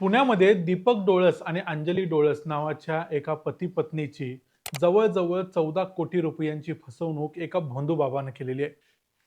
पुण्यामध्ये दीपक डोळस आणि अंजली डोळस नावाच्या एका पती पत्नीची जवळजवळ चौदा कोटी रुपयांची फसवणूक एका भोंदूबाबानं केलेली आहे.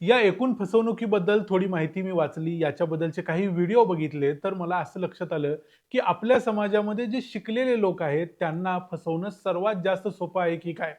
या एकूण फसवणुकीबद्दल थोडी माहिती मी वाचली याच्याबद्दलचे काही व्हिडिओ बघितले तर मला असं लक्षात आलं की आपल्या समाजामध्ये जे शिकलेले लोक आहेत त्यांना फसवणं सर्वात जास्त सोपं आहे की काय?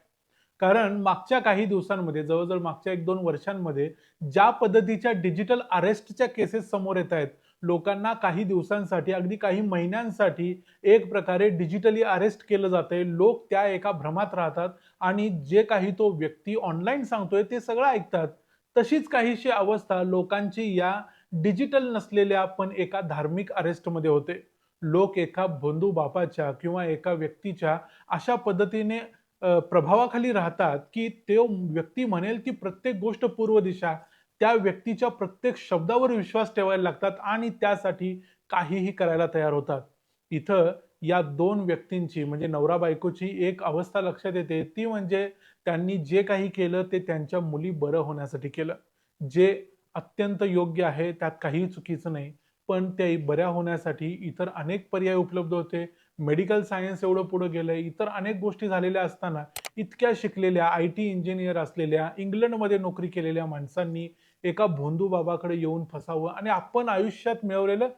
कारण मागच्या काही दिवसांमध्ये जवळजवळ मागच्या एक दोन वर्षांमध्ये ज्या पद्धतीच्या डिजिटल अरेस्टच्या केसेस समोर येत आहेत लोकांना काही दिवसांसाठी अगदी काही महिन्यांसाठी एक प्रकारे डिजिटली अरेस्ट केलं जातंय. लोक त्या एका भ्रमात राहतात आणि जे काही तो व्यक्ती ऑनलाईन सांगतोय ते सगळं ऐकतात. तशीच काहीशी अवस्था लोकांची या डिजिटल नसलेल्या पण एका धार्मिक अरेस्टमध्ये होते. लोक एका बंधू बापाच्या किंवा एका व्यक्तीच्या अशा पद्धतीने प्रभावाखाली राहतात की तो व्यक्ती म्हणेल ती प्रत्येक गोष्ट पूर्व दिशा. त्या व्यक्तीच्या प्रत्येक शब्दावर विश्वास ठेवायला लागतात आणि त्यासाठी काहीही करायला तयार होतात. इथं या दोन व्यक्तींची म्हणजे नवरा बायकोची एक अवस्था लक्षात येते. ती म्हणजे त्यांनी जे काही केलं ते त्यांच्या मुली बरं होण्यासाठी केलं. जे अत्यंत योग्य आहे त्यात काहीही चुकीचं नाही. पण ते बऱ्या होण्यासाठी इतर अनेक पर्याय उपलब्ध होते. मेडिकल सायन्स एवढं पुढं गेलं इतर अनेक गोष्टी झालेल्या असताना इतक्या शिकलेल्या आय टी इंजिनियर असलेल्या इंग्लंडमध्ये नोकरी केलेल्या माणसांनी एका भोंदू बाबाकडे येऊन फसावं आणि आपण आयुष्यात मिळवलेलं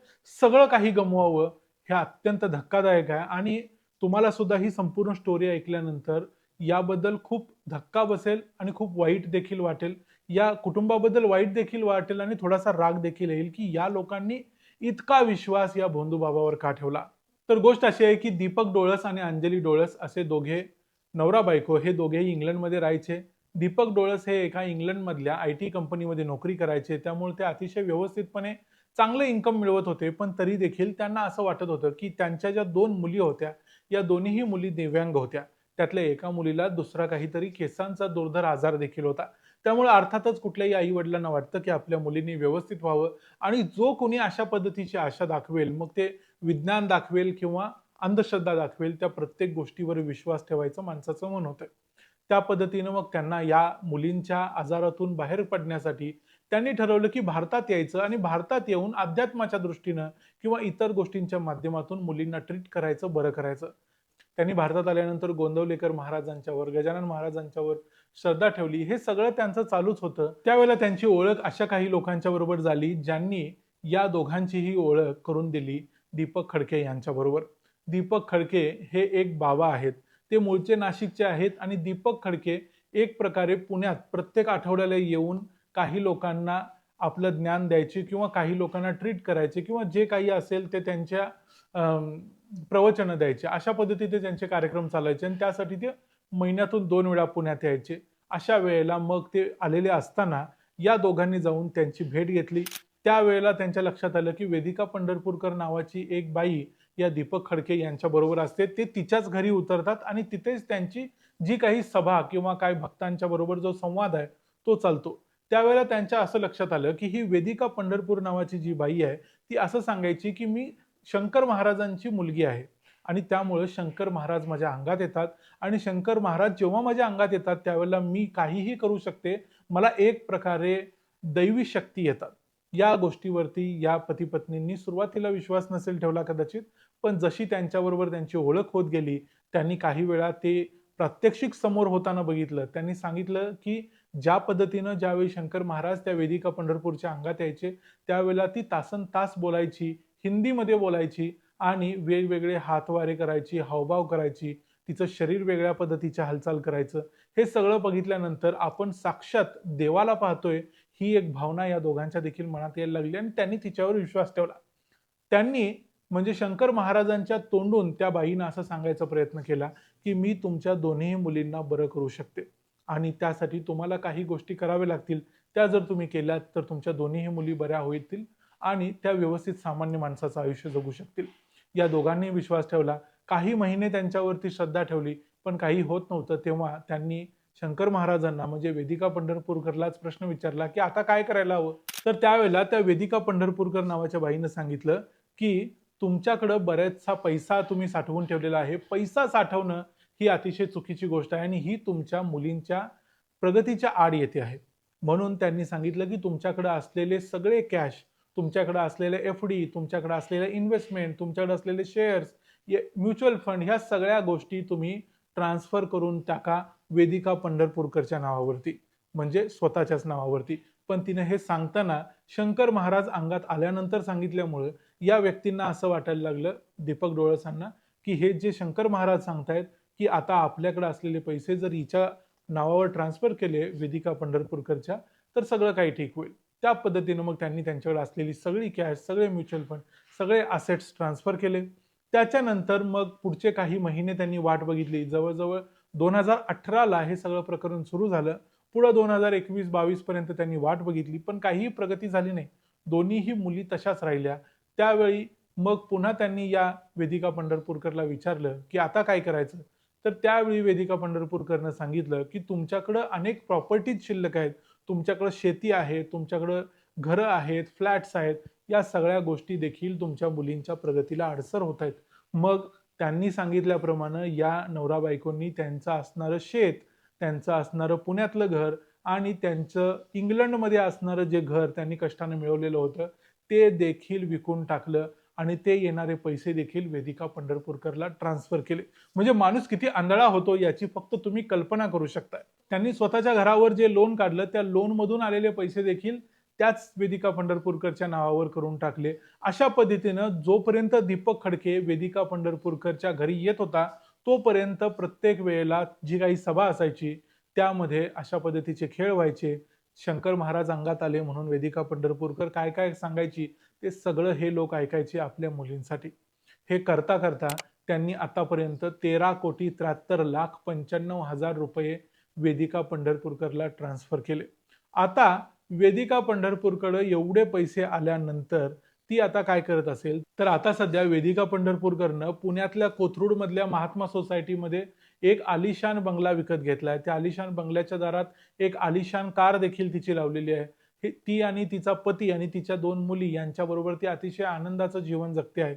सगळं काही गमवावं हे अत्यंत धक्कादायक आहे. आणि तुम्हाला सुद्धा ही संपूर्ण स्टोरी ऐकल्यानंतर याबद्दल खूप धक्का बसेल आणि खूप वाईट देखील वाटेल. या कुटुंबाबद्दल वाईट देखील वाटेल आणि थोडासा राग देखील येईल की या लोकांनी इतका विश्वास या भोंदू बाबावर का ठेवला? तर गोष्ट अशी आहे की दीपक डोळस आणि अंजली डोळस असे दोघे नवरा बायको हे दोघेही इंग्लंडमध्ये राहायचे. दीपक डोळस हे एका इंग्लंडमधल्या आय टी कंपनीमध्ये नोकरी करायचे. त्यामुळे ते अतिशय व्यवस्थितपणे चांगलं इन्कम मिळवत होते. पण तरी देखील त्यांना असं वाटत होतं की त्यांच्या ज्या दोन मुली होत्या या दोन्हीही मुली दिव्यांग होत्या. त्यातल्या एका मुलीला दुसरा काहीतरी केसांचा दुर्धर आजार देखील होता. त्यामुळे अर्थातच कुठल्याही आई वडिलांना वाटतं की आपल्या मुलींनी व्यवस्थित व्हावं आणि जो कोणी अशा पद्धतीची आशा दाखवेल मग ते विज्ञान दाखवेल किंवा अंधश्रद्धा दाखवेल त्या प्रत्येक गोष्टीवर विश्वास ठेवायचं माणसाचं मन होतं. त्या पद्धतीनं मग त्यांना या मुलींच्या आजारातून बाहेर पडण्यासाठी त्यांनी ठरवलं की भारतात यायचं आणि भारतात येऊन अध्यात्माच्या दृष्टीनं किंवा इतर गोष्टींच्या माध्यमातून मुलींना ट्रीट करायचं बरं करायचं. त्यांनी भारतात आल्यानंतर गोंदवलेकर महाराजांच्यावर गजानन महाराजांच्यावर श्रद्धा ठेवली. हे सगळं त्यांचं चालूच होतं. त्यावेळेला त्यांची ओळख अशा काही लोकांच्या बरोबर झाली ज्यांनी या दोघांचीही ओळख करून दिली दीपक खडके यांच्याबरोबर दीपक खडके हे एक बाबा आहेत. ते मूळचे नाशिकचे आहेत आणि दीपक खडके एक प्रकारे पुण्यात प्रत्येक आठवड्याला येऊन काही लोकांना आपलं ज्ञान द्यायचे किंवा काही लोकांना ट्रीट करायचे किंवा जे काही असेल ते त्यांच्या प्रवचनं द्यायचे. अशा पद्धतीचे त्यांचे कार्यक्रम चालायचे आणि त्यासाठी ते महिन्यातून दोन वेळा पुण्यात यायचे. अशा वेळेला मग ते आलेले असताना या दोघांनी जाऊन त्यांची भेट घेतली. त्यावेळेला त्यांच्या लक्षात आलं की वेदिका पंढरपूरकर नावाची एक बाई या दीपक खडके यांच्या बरोबर असते. ते तिच्याच घरी उतरतात आणि तिथेच त्यांची जी काही सभा किंवा काय भक्तांच्या बरोबर जो संवाद आहे तो चालतो. त्यावेळेला त्यांच्या असं लक्षात आलं की ही वेदिका पंढरपूर नावाची जी बाई आहे ती असं सांगायची की मी शंकर महाराजांची मुलगी आहे आणि त्यामुळे शंकर महाराज माझ्या अंगात येतात आणि शंकर महाराज जेव्हा माझ्या अंगात येतात त्यावेळेला मी काहीही करू शकते. मला एक प्रकारे दैवी शक्ती येतात. या गोष्टीवरती या पती पत्नींनी सुरुवातीला विश्वास नसेल ठेवला कदाचित पण जशी त्यांच्याबरोबर त्यांची ओळख होत गेली त्यांनी काही वेळा ते प्रात्यक्षिक समोर होताना बघितलं. त्यांनी सांगितलं की ज्या पद्धतीनं ज्यावेळी शंकर महाराज त्या वेदिका पंढरपूरच्या अंगात यायचे त्यावेळेला ती तासन तास बोलायची हिंदीमध्ये बोलायची आणि वेगवेगळे हातवारे करायची हावभाव करायची तिचं शरीर वेगळ्या पद्धतीच्या हालचाल करायचं. हे सगळं बघितल्यानंतर आपण साक्षात देवाला पाहतोय ही एक भावना या दोघांच्या देखील मनात यायला लागली आणि त्यांनी तिच्यावर विश्वास ठेवला. त्यांनी म्हणजे शंकर महाराजांच्या तोंडून त्या बाईनं असं सांगायचा प्रयत्न केला की मी तुमच्या दोन्ही मुलींना बरं करू शकते आणि त्यासाठी तुम्हाला काही गोष्टी कराव्या लागतील. त्या जर तुम्ही केल्यात तर तुमच्या दोन्हीही मुली बऱ्या होतील आणि त्या व्यवस्थित सामान्य माणसाचं आयुष्य जगू शकतील. या दोघांनी विश्वास ठेवला. काही महिने त्यांच्यावरती श्रद्धा ठेवली पण काही होत नव्हतं तेव्हा त्यांनी शंकर महाराजांना म्हणजे वेदिका पंढरपूरकरलाच प्रश्न विचारला की आता काय करायला हवं? तर त्यावेळेला त्या वेदिका पंढरपूरकर नावाच्या बाईनं सांगितलं की तुमच्याकडं बऱ्याचसा पैसा तुम्ही साठवून ठेवलेला आहे. पैसा साठवणं ही अतिशय चुकीची गोष्ट आहे आणि ही तुमच्या मुलींच्या प्रगतीच्या आड येते आहे. म्हणून त्यांनी सांगितलं की तुमच्याकडे असलेले सगळे कॅश तुमच्याकडे असलेले एफ डी तुमच्याकडे असलेले इन्व्हेस्टमेंट तुमच्याकडे असलेले शेअर्स म्युच्युअल फंड ह्या सगळ्या गोष्टी तुम्ही ट्रान्सफर करून टाका. वेदिका पंढरपूरकरच्या नावावरती म्हणजे स्वतःच्याच नावावरती. पण तिने हे सांगताना शंकर महाराज अंगात आल्यानंतर सांगितल्यामुळे या व्यक्तींना असं वाटायला लागलं दीपक डोळसांना की हे जे शंकर महाराज सांगतायत की आता आपल्याकडे असलेले पैसे जर हिच्या नावावर ट्रान्सफर केले वेदिका पंढरपूरकरच्या तर सगळं काही ठीक होईल. त्या पद्धतीनं मग त्यांनी त्यांच्याकडे असलेली सगळी कॅश सगळे म्युच्युअल फंड सगळे असेट्स ट्रान्सफर केले. त्याच्यानंतर मग पुढचे काही महिने त्यांनी वाट बघितली. जवळजवळ दोन हजार अठराला हे सगळं प्रकरण सुरू झालं. पुढं दोन हजार एकवीस बावीस पर्यंत त्यांनी वाट बघितली पण काहीही प्रगती झाली नाही. दोन्हीही मुली तशाच राहिल्या. त्यावेळी मग पुन्हा त्यांनी या वेदिका पंढरपूरकरला विचारलं की आता काय करायचं? तर त्यावेळी वेदिका पंढरपूरकरनं सांगितलं की तुमच्याकडं अनेक प्रॉपर्टीज शिल्लक आहेत. तुमच्याकडं शेती आहे तुमच्याकडं घरं आहेत फ्लॅट्स आहेत. या सगळ्या गोष्टी देखील तुमच्या मुलींच्या प्रगतीला अडसर होत आहेत. मग त्यांनी सांगितल्याप्रमाणे या नवरा बायकोंनी त्यांचं असणारं शेत त्यांचं असणारं पुण्यातलं घर आणि त्यांचं इंग्लंडमध्ये असणारं जे घर त्यांनी कष्टाने मिळवलेलं होतं ते देखील विकून टाकलं आणि ते येणारे पैसे देखील वेदिका पंढरपूरकरला ट्रान्सफर केले. म्हणजे माणूस किती आंधळा होतो याची फक्त तुम्ही कल्पना करू शकता त्यांनी स्वतःच्या घरावर जे लोन काढलं त्या लोनमधून आलेले पैसे देखील त्याच वेदिका पंढरपूरकरच्या नावावर करून टाकले. अशा पद्धतीनं जोपर्यंत दीपक खडके वेदिका पंढरपूरकरच्या घरी येत होता तोपर्यंत प्रत्येक वेळेला जी काही सभा असायची त्यामध्ये अशा पद्धतीचे खेळ व्हायचे. शंकर महाराज अंगात आले म्हणून वेदिका पंढरपूरकर काय काय सांगायची ते सगळं हे लोक ऐकायचे आपल्या मुलींसाठी. हे करता करता त्यांनी आतापर्यंत तेरा कोटी त्र्याहत्तर लाख पंच्याण्णव हजार रुपये वेदिका पंढरपूरकरला ट्रान्सफर केले. आता वेदिका पंढरपूरकडे एवढे पैसे आल्यानंतर ती आता काय करत असेल? तर आता सध्या वेदिका पंढरपूरकरनं पुण्यातल्या कोथरूडमधल्या महात्मा सोसायटीमध्ये एक आलिशान बंगला विकत घेतलाय. त्या आलिशान बंगल्याच्या दारात एक आलिशान कार देखील तिची लावलेली आहे. हे ती आणि तिचा पती आणि तिच्या दोन मुली यांच्याबरोबर ती अतिशय आनंदाचं जीवन जगते आहे.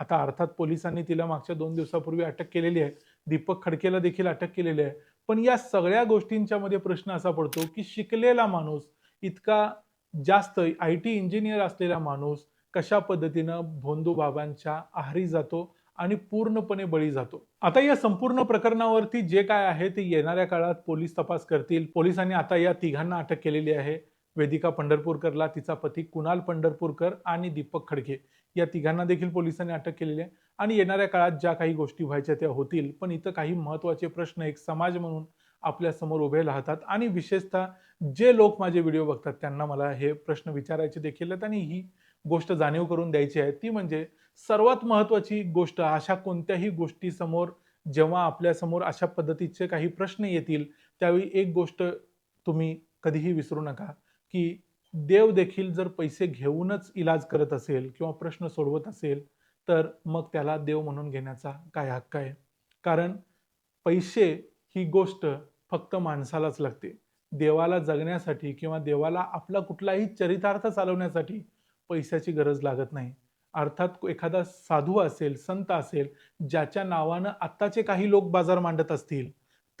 आता अर्थात पोलिसांनी तिला मागच्या दोन दिवसापूर्वी अटक केलेली आहे. दीपक खडकेला देखील अटक केलेली आहे. पण या सगळ्या गोष्टींच्या मध्ये प्रश्न असा पडतो की शिकलेला माणूस इतका जास्त आय टी इंजिनियर असलेला माणूस कशा पद्धतीनं भोंदू बाबांच्या आहारी जातो आणि पूर्णपणे बळी जातो? आता या संपूर्ण प्रकरणावरती जे काय आहे ते येणाऱ्या काळात पोलीस तपास करतील. पोलिसांनी आता या तिघांना अटक केलेली आहे. वेदिका पंढरपूरकरला तिचा पती कुणाल पंढरपूरकर आणि दीपक खडके या तिघांना देखील पोलिसांनी अटक केलेली आहे. आणि येणाऱ्या काळात ज्या काही गोष्टी व्हायच्या त्या होतील. पण इथं काही महत्त्वाचे प्रश्न एक समाज म्हणून आपल्यासमोर उभे राहतात. आणि विशेषतः जे लोक माझे व्हिडिओ बघतात त्यांना मला हे प्रश्न विचारायचे देखील आहेत आणि ही गोष्ट जाणीव करून द्यायची आहे. ती म्हणजे सर्वात महत्वाची गोष्ट अशा कोणत्याही गोष्टीसमोर जेव्हा आपल्यासमोर अशा पद्धतीचे काही प्रश्न येतील त्यावेळी एक गोष्ट तुम्ही कधीही विसरू नका की देव देखील जर पैसे घेऊनच इलाज करत असेल किंवा प्रश्न सोडवत असेल तर मग त्याला देव म्हणून घेण्याचा काय हक्क आहे? कारण पैसे ही गोष्ट फक्त माणसालाच लागते. देवाला जगण्यासाठी किंवा देवाला आपला कुठलाही चरितार्थ चालवण्यासाठी पैशाची गरज लागत नाही. अर्थात एखादा साधू असेल संत असेल ज्याच्या नावानं आत्ताचे काही लोक बाजार मांडत असतील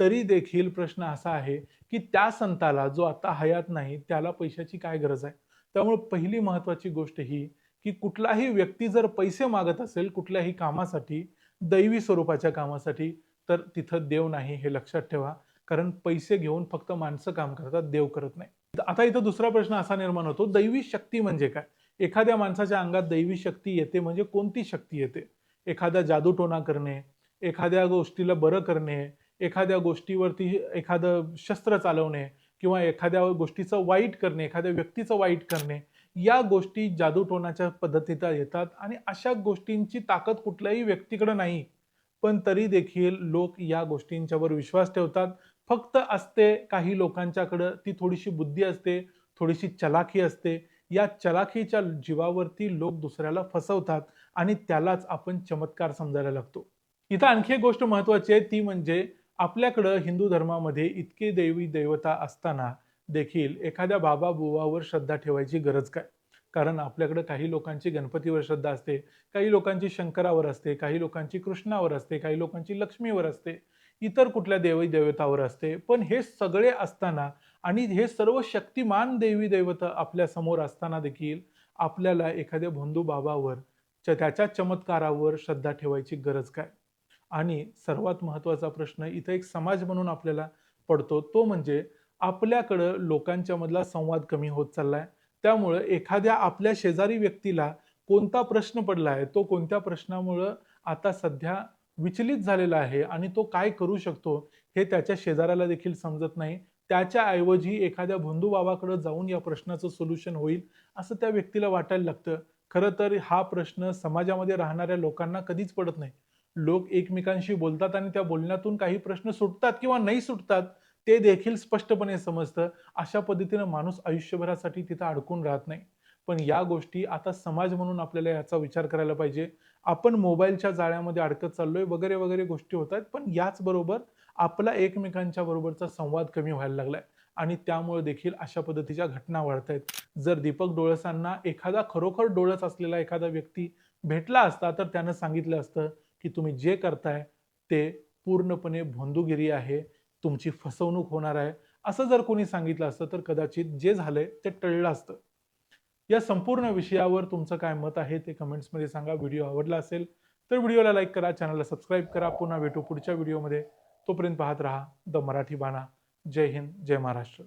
तरी देखील प्रश्न असा आहे की त्या संताला जो आता हयात नाही त्याला पैशाची काय गरज आहे? त्यामुळे पहिली महत्वाची गोष्ट ही की कुठलाही व्यक्ती जर पैसे मागत असेल कुठल्याही कामासाठी दैवी स्वरूपाच्या कामासाठी तर तिथं देव नाही हे लक्षात ठेवा. कारण पैसे घेऊन फक्त माणसं काम करतात देव करत नाही. आता इथं दुसरा प्रश्न असा निर्माण होतो दैवी शक्ती म्हणजे काय? एखाद्या माणसाच्या अंगात दैवी शक्ती येते म्हणजे कोणती शक्ती येते? एखाद्या जादूटोणा करणे एखाद्या गोष्टीला बरं करणे एखाद्या गोष्टीवरती एखादं शस्त्र चालवणे किंवा एखाद्या गोष्टीचं वाईट करणे एखाद्या व्यक्तीचं वाईट करणे या गोष्टी जादूटोणाच्या पद्धतीत येतात आणि अशा गोष्टींची ताकद कुठल्याही व्यक्तीकडे नाही. पण तरी देखील लोक या गोष्टींच्यावर विश्वास ठेवतात फक्त असते काही लोकांच्याकडं ती थोडीशी बुद्धी असते थोडीशी चलाखी असते. या चलाखीच्या जीवावरती लोक दुसऱ्याला फसवतात आणि त्यालाच आपण चमत्कार समजायला लागतो. इथं आणखी एक गोष्ट महत्वाची आहे ती म्हणजे आपल्याकडं हिंदू धर्मामध्ये इतके देवी देवता असताना देखील एखाद्या बाबा बुवावर श्रद्धा ठेवायची गरज काय? कारण आपल्याकडे काही लोकांची गणपतीवर श्रद्धा असते काही लोकांची शंकरावर असते काही लोकांची कृष्णावर असते काही लोकांची लक्ष्मीवर असते. इतर कुठल्या देवी देवतावर असते. पण हे सगळे असताना आणि हे सर्व शक्तिमान देवी देवता आपल्यासमोर असताना देखील आपल्याला एखाद्या भोंदू बाबावर च- त्याच्या चमत्कारावर श्रद्धा ठेवायची गरज काय? आणि सर्वात महत्त्वाचा प्रश्न इथं एक समाज म्हणून आपल्याला पडतो. तो म्हणजे आपल्याकडं लोकांच्या मधला संवाद कमी होत चाललाय. त्यामुळं एखाद्या आपल्या शेजारी व्यक्तीला कोणता प्रश्न पडला आहे तो कोणत्या प्रश्नामुळं आता सध्या विचलित झालेला आहे आणि तो काय करू शकतो हे त्याच्या शेजाऱ्याला देखील समजत नाही. त्याच्या ऐवजी एखाद्या भोंदू बाबाकडे जाऊन या प्रश्नाचं सोल्युशन होईल असं त्या व्यक्तीला वाटायला लागतं. खरं तर हा प्रश्न समाजामध्ये राहणाऱ्या लोकांना कधीच पडत नाही. लोक एकमेकांशी बोलतात आणि त्या बोलण्यातून काही प्रश्न सुटतात किंवा नाही सुटतात ते देखील स्पष्टपणे समजतं. अशा पद्धतीनं माणूस आयुष्यभरासाठी तिथं अडकून राहत नाही. पण या गोष्टी आता समाज म्हणून आपल्याला याचा विचार करायला पाहिजे. आपण मोबाईलच्या जाळ्यामध्ये अडकत चाललोय वगैरे वगैरे गोष्टी होत आहेत पण याचबरोबर आपला एकमेकांच्या बरोबरचा संवाद कमी व्हायला लागलाय. आणि त्यामुळे देखील अशा पद्धतीच्या घटना वाढत आहेत. जर दीपक डोळसांना एखादा खरोखर डोळस असलेला एखादा व्यक्ती भेटला असता तर त्यानं सांगितलं असतं की तुम्ही जे करताय ते पूर्णपणे भोंदूगिरी आहे तुमची फसवणूक होणार आहे. असं जर कोणी सांगितलं असतं तर कदाचित जे झालंय ते टळलं असतं. या संपूर्ण विषयावर तुमचं काय मत आहे ते कमेंट्समध्ये सांगा. व्हिडिओ आवडला असेल तर व्हिडिओला लाईक करा चॅनलला सबस्क्राईब करा. पुन्हा भेटू पुढच्या व्हिडिओमध्ये. तोपर्यंत पाहत राहा द मराठी बाणा. जय हिंद जय महाराष्ट्र.